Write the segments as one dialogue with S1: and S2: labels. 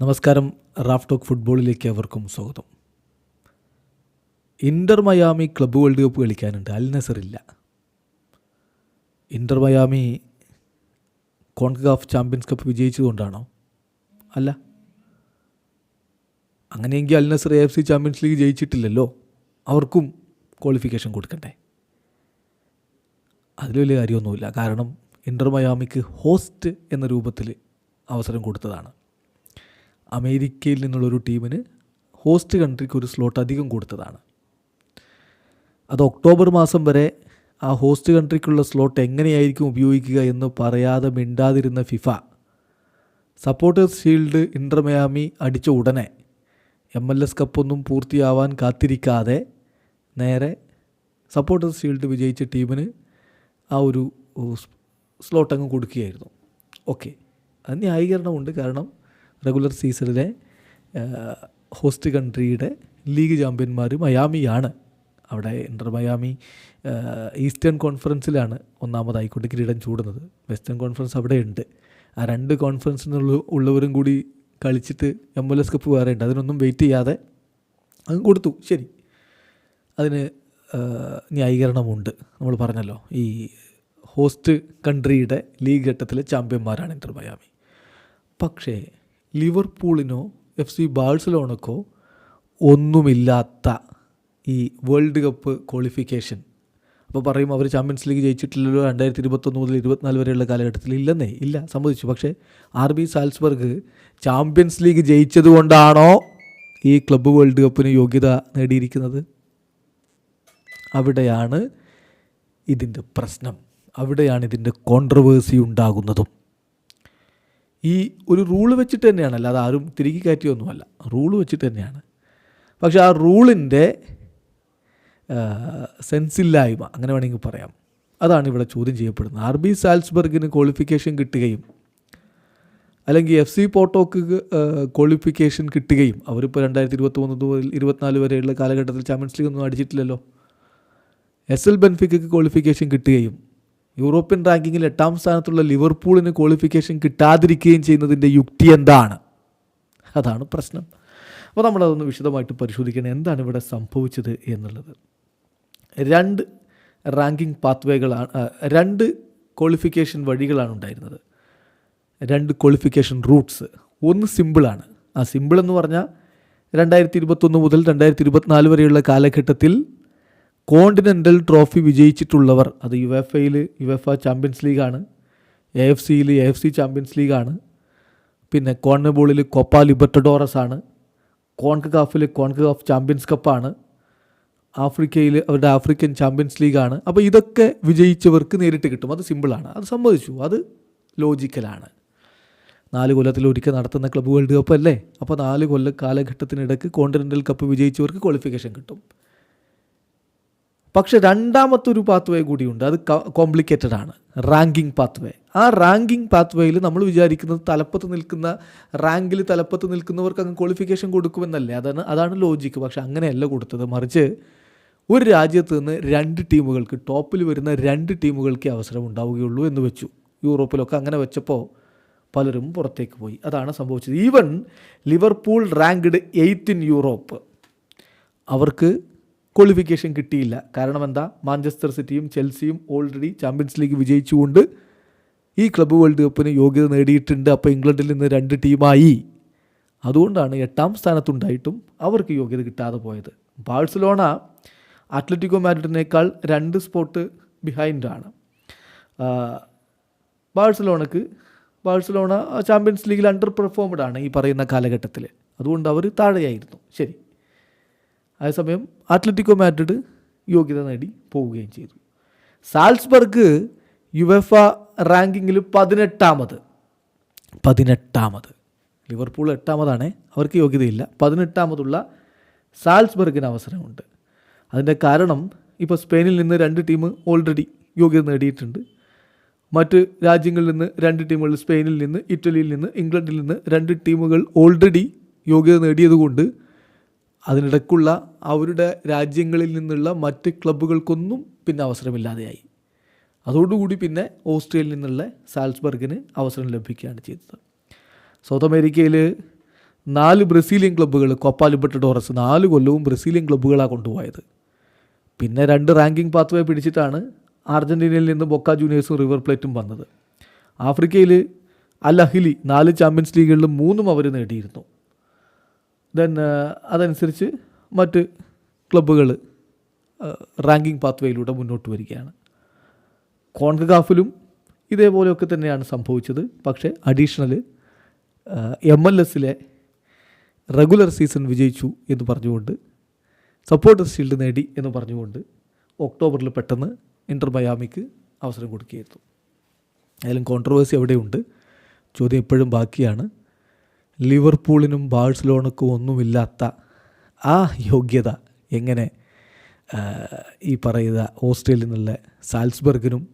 S1: നമസ്കാരം. Raf talk ഫുട്ബോളിലേക്ക് അവർക്കും സ്വാഗതം. Inter Miami club world cup കളിക്കാനുണ്ട്. Al Nassr ഇല്ല Inter Miami CONCACAF Champions Cup വിജയിച്ചതുകൊണ്ടാണോ? അല്ല. അങ്ങനെയെങ്കിൽ Al Nassr A F C Champions League ജയിച്ചിട്ടില്ലല്ലോ. അവർക്കും ക്വാളിഫിക്കേഷൻ കൊടുക്കണ്ടേ? അതിൽ വലിയ കാര്യമൊന്നുമില്ല. കാരണം ഇന്റർ മയാമിക്ക് ഹോസ്റ്റ് എന്ന രൂപത്തിൽ അവസരം കൊടുത്തതാണ്. അമേരിക്കയിൽ നിന്നുള്ളൊരു ടീമിന് ഹോസ്റ്റ് കൺട്രിക്ക് ഒരു സ്ലോട്ട് അധികം കൊടുത്തതാണ്. അത് ഒക്ടോബർ മാസം വരെ ആ ഹോസ്റ്റ് കൺട്രിക്കുള്ള സ്ലോട്ട് എങ്ങനെയായിരിക്കും ഉപയോഗിക്കുക എന്ന് പറയാതെ മിണ്ടാതിരുന്ന FIFA supporters shield Inter Miami അടിച്ച ഉടനെ എം എൽ എസ് കപ്പൊന്നും പൂർത്തിയാവാൻ കാത്തിരിക്കാതെ നേരെ സപ്പോർട്ടേഴ്സ് ഷീൽഡ് വിജയിച്ച ടീമിന് ആ ഒരു സ്ലോട്ട് അങ്ങ് കൊടുക്കുകയായിരുന്നു. ഓക്കെ. അത് ന്യായീകരണമുണ്ട്. കാരണം റെഗുലർ സീസണിലെ ഹോസ്റ്റ് കൺട്രിയുടെ ലീഗ് ചാമ്പ്യന്മാർ മയാമിയാണ്. അവിടെ ഇന്റർ മയാമി ഈസ്റ്റേൺ കോൺഫറൻസിലാണ് ഒന്നാമതായിക്കൊണ്ട് കിരീടം ചൂടുന്നത്. വെസ്റ്റേൺ കോൺഫറൻസ് അവിടെ ഉണ്ട് ആ രണ്ട് കോൺഫറൻസിനുള്ള ഉള്ളവരും കൂടി കളിച്ചിട്ട് എം എൽ എസ് കപ്പ് വേറെ ഉണ്ട് അതിനൊന്നും വെയിറ്റ് ചെയ്യാതെ അങ്ങ് കൊടുത്തു. ശരി. അതിന് ന്യായീകരണമുണ്ട്. നമ്മൾ പറഞ്ഞല്ലോ ഈ ഹോസ്റ്റ് കൺട്രിയുടെ ലീഗ് ഘട്ടത്തിലെ ചാമ്പ്യന്മാരാണ് ഇന്റർ മയാമി. പക്ഷേ ലിവർപൂളിനോ എഫ് സി ബാഴ്സലോണക്കോ ഒന്നുമില്ലാത്ത ഈ വേൾഡ് കപ്പ് ക്വാളിഫിക്കേഷൻ. അപ്പോൾ പറയും അവർ ചാമ്പ്യൻസ് ലീഗ് ജയിച്ചിട്ടില്ലല്ലോ രണ്ടായിരത്തി ഇരുപത്തൊന്ന് മുതൽ ഇരുപത്തിനാല് വരെയുള്ള കാലഘട്ടത്തിൽ ഇല്ലെന്നേ ഇല്ല സമ്മതിച്ചു. പക്ഷേ R B Salzburg Champions League ജയിച്ചതുകൊണ്ടാണോ ഈ ക്ലബ്ബ് വേൾഡ് കപ്പിന് യോഗ്യത നേടിയിരിക്കുന്നത്? അവിടെയാണ് ഇതിന്റെ പ്രശ്നം. അവിടെയാണ് ഇതിന്റെ കോൺട്രവേഴ്സി ഉണ്ടാകുന്നതും. ഈ ഒരു റൂൾ വെച്ചിട്ട് തന്നെയാണ്. അല്ലാതെ ആരും തിരികെ കയറ്റിയൊന്നുമല്ല. റൂൾ വെച്ചിട്ട് തന്നെയാണ്. പക്ഷേ ആ റൂളിന്റെ സെൻസില്ലായ്മ അങ്ങനെ വേണമെങ്കിൽ പറയാം. അതാണ് ഇവിടെ ചോദ്യം ചെയ്യപ്പെടുന്നത്. ആർ ബി സാൽസ്ബർഗിന് ക്വാളിഫിക്കേഷൻ കിട്ടുകയും അല്ലെങ്കിൽ എഫ് സി പോട്ടോക്ക് ക്വാളിഫിക്കേഷൻ കിട്ടുകയും അവരിപ്പോൾ രണ്ടായിരത്തി ഇരുപത്തി മൂന്ന് മുതൽ ഇരുപത്തിനാല് വരെയുള്ള കാലഘട്ടത്തിൽ ചാമ്പ്യൻസ് ലീഗ് ഒന്നും അടിച്ചിട്ടില്ലല്ലോ. എസ് എൽ ബെൻഫിക്കക്ക് ക്വാളിഫിക്കേഷൻ കിട്ടുകയും യൂറോപ്യൻ റാങ്കിങ്ങിൽ എട്ടാം സ്ഥാനത്തുള്ള ലിവർപൂളിന് ക്വാളിഫിക്കേഷൻ കിട്ടാതിരിക്കുകയും ചെയ്യുന്നതിന്റെ യുക്തി എന്താണ്? അതാണ് പ്രശ്നം. അപ്പോൾ നമ്മളതൊന്ന് വിശദമായിട്ട് പരിശോധിക്കണം. എന്താണ് ഇവിടെ സംഭവിച്ചത് എന്നുള്ളത്. രണ്ട് റാങ്കിംഗ് പാത്വേകളാണ് രണ്ട് ക്വാളിഫിക്കേഷൻ വഴികളാണ് ഉണ്ടായിരുന്നത്. രണ്ട് ക്വാളിഫിക്കേഷൻ റൂട്ട്സ്. ഒന്ന് സിമ്പിളാണ്. ആ സിമ്പിൾ എന്ന് പറഞ്ഞാൽ രണ്ടായിരത്തി ഇരുപത്തൊന്ന് മുതൽ രണ്ടായിരത്തി ഇരുപത്തിനാല് വരെയുള്ള കാലഘട്ടത്തിൽ കോണ്ടിനെന്റൽ ട്രോഫി വിജയിച്ചിട്ടുള്ളവർ അത് യു എഫ് എയിൽ യു എഫ് ചാമ്പ്യൻസ് ലീഗാണ് എ എഫ് സിയിൽ എ എഫ് സി ചാമ്പ്യൻസ് ലീഗാണ് പിന്നെ കോൺമബോളിൽ കൊപ്പ ലിബർട്ടഡോറസ് ആണ് കോൺക കാഫിൽ കോൺക കാഫ് ചാമ്പ്യൻസ് കപ്പാണ് ആഫ്രിക്കയിൽ അവരുടെ ആഫ്രിക്കൻ ചാമ്പ്യൻസ് ലീഗാണ് അപ്പോൾ ഇതൊക്കെ വിജയിച്ചവർക്ക് നേരിട്ട് കിട്ടും. അത് സിമ്പിളാണ് അത് സമ്മതിച്ചു. അത് ലോജിക്കലാണ് നാല് കൊല്ലത്തിൽ ഒരിക്കൽ നടത്തുന്ന ക്ലബ് വേൾഡ് കപ്പ് അല്ലേ? അപ്പോൾ നാല് കൊല്ല കാലഘട്ടത്തിനിടയ്ക്ക് കോണ്ടിനെന്റൽ കപ്പ് വിജയിച്ചവർക്ക് ക്വാളിഫിക്കേഷൻ കിട്ടും. പക്ഷെ രണ്ടാമത്തെ ഒരു പാത്വേ കൂടിയുണ്ട്. അത് കോംപ്ലിക്കേറ്റഡ് ആണ്. റാങ്കിങ് പാത്വേ ആ റാങ്കിങ് പാത്വേയിൽ നമ്മൾ വിചാരിക്കുന്നത് തലപ്പത്ത് നിൽക്കുന്ന റാങ്കിൽ തലപ്പത്ത് നിൽക്കുന്നവർക്ക് അങ്ങ് ക്വാളിഫിക്കേഷൻ കൊടുക്കുമെന്നല്ലേ? അതാണ് അതാണ് ലോജിക്ക് പക്ഷെ അങ്ങനെയല്ല കൊടുത്തത്. മറിച്ച് ഒരു രാജ്യത്ത് നിന്ന് രണ്ട് ടീമുകൾക്ക് ടോപ്പിൽ വരുന്ന രണ്ട് ടീമുകൾക്ക് അവസരം ഉണ്ടാവുകയുള്ളൂ എന്ന് വെച്ചു. യൂറോപ്പിലൊക്കെ അങ്ങനെ വെച്ചപ്പോൾ പലരും പുറത്തേക്ക് പോയി. അതാണ് സംഭവിച്ചത്. Even Liverpool ranked eighth in Europe അവർക്ക് ക്വാളിഫിക്കേഷൻ കിട്ടിയില്ല. കാരണം എന്താ? മാഞ്ചസ്റ്റർ സിറ്റിയും ചെൽസിയും ഓൾറെഡി ചാമ്പ്യൻസ് ലീഗ് വിജയിച്ചുകൊണ്ട് ഈ ക്ലബ്ബ് വേൾഡ് കപ്പിന് യോഗ്യത നേടിയിട്ടുണ്ട്. അപ്പോൾ ഇംഗ്ലണ്ടിൽ നിന്ന് രണ്ട് ടീമായി. അതുകൊണ്ടാണ് എട്ടാം സ്ഥാനത്തുണ്ടായിട്ടും അവർക്ക് യോഗ്യത കിട്ടാതെ പോയത്. ബാഴ്സലോണ അത്ലറ്റിക്കോ മാഡ്രിഡിനേക്കാൾ രണ്ട് സ്പോട്ട് ബിഹൈൻഡാണ് ബാഴ്സലോണക്ക് ബാഴ്സലോണ ചാമ്പ്യൻസ് ലീഗിൽ അണ്ടർ പെർഫോംഡ് ആണ് ഈ പറയുന്ന കാലഘട്ടത്തിൽ അതുകൊണ്ട് അവർ താഴെയായിരുന്നു. ശരി. അതേസമയം അത്ലറ്റിക്കോ മാഡ്രിഡ് യോഗ്യത നേടി പോവുകയും ചെയ്തു. സാൽസ്ബർഗ് യുവഫ റാങ്കിങ്ങിൽ പതിനെട്ടാമത്. പതിനെട്ടാമത്. ലിവർപൂൾ എട്ടാമതാണ്. അവർക്ക് യോഗ്യതയില്ല. പതിനെട്ടാമതുള്ള സാൽസ്ബർഗിന് അവസരമുണ്ട്. അതിന്റെ കാരണം ഇപ്പോൾ സ്പെയിനിൽ നിന്ന് രണ്ട് ടീം ഓൾറെഡി യോഗ്യത നേടിയിട്ടുണ്ട്. മറ്റ് രാജ്യങ്ങളിൽ നിന്ന് രണ്ട് ടീമുകൾ സ്പെയിനിൽ നിന്ന് ഇറ്റലിയിൽ നിന്ന് ഇംഗ്ലണ്ടിൽ നിന്ന് രണ്ട് ടീമുകൾ ഓൾറെഡി യോഗ്യത നേടിയതുകൊണ്ട് അതിനിടയ്ക്കുള്ള അവരുടെ രാജ്യങ്ങളിൽ നിന്നുള്ള മറ്റ് ക്ലബ്ബുകൾക്കൊന്നും പിന്നെ അവസരമില്ലാതെയായി. അതോടുകൂടി പിന്നെ ഓസ്ട്രിയയിൽ നിന്നുള്ള സാൽസ്ബർഗിന് അവസരം ലഭിക്കുകയാണ് ചെയ്തത്. സൗത്ത് അമേരിക്കയിൽ നാല് ബ്രസീലിയൻ ക്ലബ്ബുകൾ കോപ്പ ലിബർട്ടഡോറസ് നാല് കൊല്ലവും ബ്രസീലിയൻ ക്ലബ്ബുകളാണ് കൊണ്ടുപോയത്. പിന്നെ രണ്ട് റാങ്കിങ് പാത്വേ പിടിച്ചിട്ടാണ് അർജന്റീനയിൽ നിന്ന് ബൊക്ക ജൂനിയേഴ്സും റിവർ പ്ലേറ്റും വന്നത്. ആഫ്രിക്കയിൽ അൽ അഹിലി നാല് ചാമ്പ്യൻസ് ലീഗുകളിലും മൂന്നും അവർ നേടിയിരുന്നു. ദെൻ അതനുസരിച്ച് മറ്റ് ക്ലബ്ബുകൾ റാങ്കിങ് പാത്വേയിലൂടെ മുന്നോട്ട് വരികയാണ്. കോൺഗ്രഗാഫിലും ഇതേപോലെയൊക്കെ തന്നെയാണ് സംഭവിച്ചത്. പക്ഷേ അഡീഷണൽ എം എൽ എസിലെ റെഗുലർ സീസൺ വിജയിച്ചു എന്ന് പറഞ്ഞുകൊണ്ട് സപ്പോർട്ടേഴ്സ് ഷീൽഡ് നേടി എന്ന് പറഞ്ഞുകൊണ്ട് ഒക്ടോബറിൽ പെട്ടെന്ന് ഇന്റർ മയാമിക്ക് അവസരം കൊടുക്കുകയായിരുന്നു. അതിലും കോൺട്രവേഴ്സി അവിടെയുണ്ട്. ചോദ്യം എപ്പോഴും ബാക്കിയാണ്. ലിവർപൂളിനും ബാഴ്സലോണക്കും ഒന്നുമില്ലാത്ത ആ യോഗ്യത എങ്ങനെ ഈ പറയുന്ന ഓസ്ട്രേലിയയിൽ നിന്നുള്ള സാൽസ്ബർഗിനും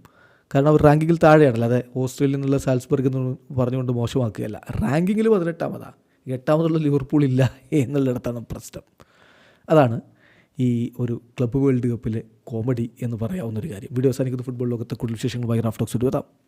S1: കാരണം അവർ റാങ്കിങ്ങിൽ താഴെയാണ് അല്ലാതെ ഓസ്ട്രേലിയയിൽ നിന്നുള്ള സാൽസ്ബർഗ് എന്ന് പറഞ്ഞുകൊണ്ട് മോശമാക്കുകയല്ല. റാങ്കിങ്ങിൽ പതിനെട്ടാമതാ എട്ടാമതുള്ള ലിവർപൂൾ ഇല്ല എന്നുള്ളിടത്താണ് പ്രശ്നം. അതാണ് ഈ ഒരു ക്ലബ്ബ് വേൾഡ് കപ്പിലെ കോമഡി എന്ന് പറയാവുന്ന ഒരു കാര്യം. വീഡിയോ അവസാനിക്കുന്ന. ഫുട്ബോൾ ലോകത്തെ കൂടുതൽ വിശേഷങ്ങൾ വിശേഷങ്ങളുമായി റാഫ്റ്റോക്സ് എത്താം